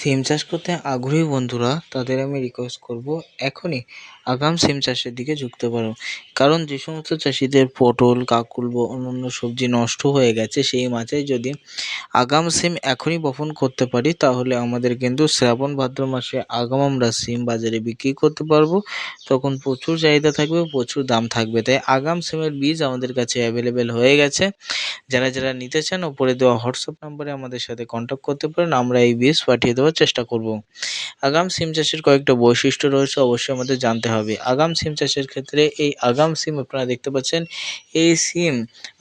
সিম চাষ করতে আগ্রহী বন্ধুরা, তাদের আমি রিকোয়েস্ট করব এখনই আগাম সিম চাষের দিকে ঝুঁকতে পারো। কারণ যে সমস্ত চাষিদের পটল, কাকুল বা অন্যান্য সবজি নষ্ট হয়ে গেছে, সেই মাচায় যদি আগাম সিম এখনই বপন করতে পারি, তাহলে আমাদের কিন্তু শ্রাবণ ভাদ্র মাসে আগাম আমরা সিম বাজারে বিক্রি করতে পারব। তখন প্রচুর চাহিদা থাকবে, প্রচুর দাম থাকবে। তাই আগাম সিমের বীজ আমাদের কাছে অ্যাভেলেবেল হয়ে গেছে। যারা যারা নিতে চান ওপরে দেওয়া হোয়াটসঅ্যাপ নাম্বারে আমাদের সাথে কন্ট্যাক্ট করতে পারেন। আমরা এই বীজ পাঠিয়ে দেওয়ার চেষ্টা করব। আগাম সিম চাষের কয়েকটা বৈশিষ্ট্য রয়েছে অবশ্যই আমাদের জানতে হবে। আগাম সিম চাষের ক্ষেত্রে এই আগাম সিম আপনারা দেখতে পাচ্ছেন, এই সিম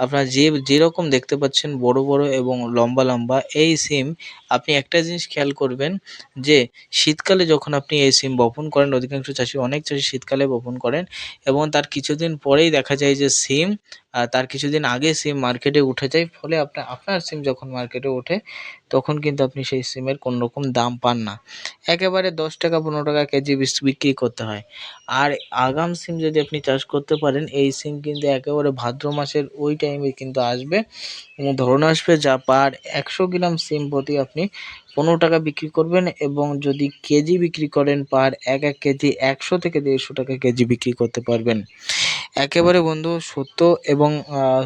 আপনারা যে যেরকম দেখতে পাচ্ছেন, বড় বড় এবং লম্বা লম্বা, এই সিম আপনি একটা জিনিস খেয়াল করবেন যে, শীতকালে যখন আপনি এই সিম বপন করেন, অধিকাংশ চাষি অনেক চাষি শীতকালে বপন করেন এবং তার কিছুদিন পরেই দেখা যায় যে সিম তার কিছুদিন আগে সিম মার্কেটে উঠে যায়। ফলে আপনার আপনার সিম যখন মার্কেটে ওঠে, তখন কিন্তু আপনি সেই সিমের কোনো রকম দাম পান না। একেবারে দশ টাকা, পনেরো টাকা কেজি বিক্রি করতে হয়। আর আগাম সিম যদি আপনি চাষ করতে পারেন, এই সিম কিন্তু একেবারে ভাদ্র মাসের ওই টাইমে কিন্তু আসবে। ধরুন আসবে যা পার একশো গ্রাম সিম প্রতি আপনি পনেরো টাকা বিক্রি করবেন এবং যদি কেজি বিক্রি করেন, পার এক এক কেজি একশো থেকে দেড়শো টাকা কেজি বিক্রি করতে পারবেন। একেবারে বন্ধু সত্য এবং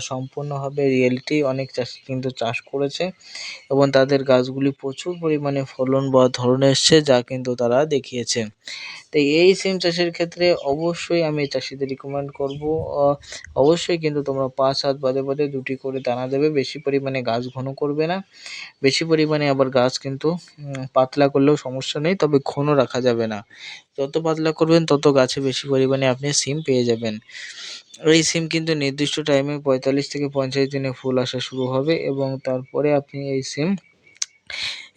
সম্পূর্ণভাবে রিয়েলিটি অনেক চাষি কিন্তু চাষ করেছে এবং তাদের গাছগুলি প্রচুর পরিমাণে ফলন বা ধরনে এসছে যা কিন্তু তারা দেখিয়েছে। তাই এই সিম চাষের ক্ষেত্রে অবশ্যই আমি চাষিদের রিকমেন্ড করব। অবশ্যই কিন্তু তোমরা পাঁচ হাত বাদে বাদে দুটি করে দানা দেবে, বেশি পরিমাণে গাছ ঘন করবে না। বেশি পরিমাণে আবার গাছ কিন্তু পাতলা করলেও সমস্যা নেই, তবে ঘন রাখা যাবে না। যত পাতলা করবেন, তত গাছে বেশি পরিমাণে আপনি সিম পেয়ে যাবেন। এই সিম কিন্তু নির্দিষ্ট টাইমে পঁয়তাল্লিশ থেকে পঞ্চাশ দিনে ফুল আসা শুরু হবে এবং তারপরে আপনি এই সিম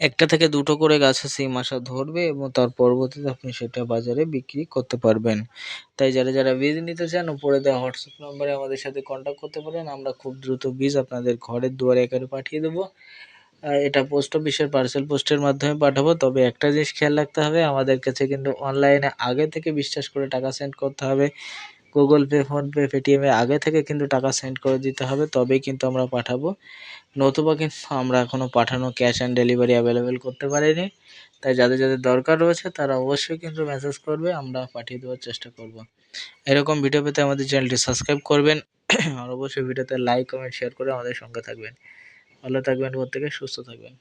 একটা থেকে দুটো করে গাছে সিম আসা ধরবে এবং তার পরবর্তীতে আপনি সেটা বাজারে বিক্রি করতে পারবেন। তাই যারা যারা বীজ নিতে চান, উপরে দেওয়া হোয়াটসঅ্যাপ নম্বরে আমাদের সাথে কন্ট্যাক্ট করতে পারেন। আমরা খুব দ্রুত বীজ আপনাদের ঘরের দুয়ারে একারে পাঠিয়ে দেবো। এটা পোস্ট অফিসের পার্সেল পোস্টের মাধ্যমে পাঠাবো। তবে একটা জিনিস খেয়াল রাখতে হবে, আমাদের কাছে কিন্তু অনলাইনে আগে থেকে বিশ্বাস করে টাকা সেন্ড করতে হবে। গুগল পে ফোনপে পেটিএমে আগে থেকে কিন্তু টাকা সেন্ড করে দিতে হবে, তবেই কিন্তু আমরা পাঠাবো। নতুবা কিন্তু আমরা এখনও পাঠানো ক্যাশ অন ডেলিভারি অ্যাভেলেবেল করতে পারিনি। তাই যাদের যাদের দরকার রয়েছে, তারা অবশ্যই কিন্তু মেসেজ করবে, আমরা পাঠিয়ে দেওয়ার চেষ্টা করব। এরকম ভিডিও পেতে আমাদের চ্যানেলটি সাবস্ক্রাইব করবেন, আর অবশ্যই ভিডিওতে লাইক কমেন্ট শেয়ার করে আমাদের সঙ্গে থাকবেন। ভালো থাকবেন, প্রত্যেকে সুস্থ থাকবেন।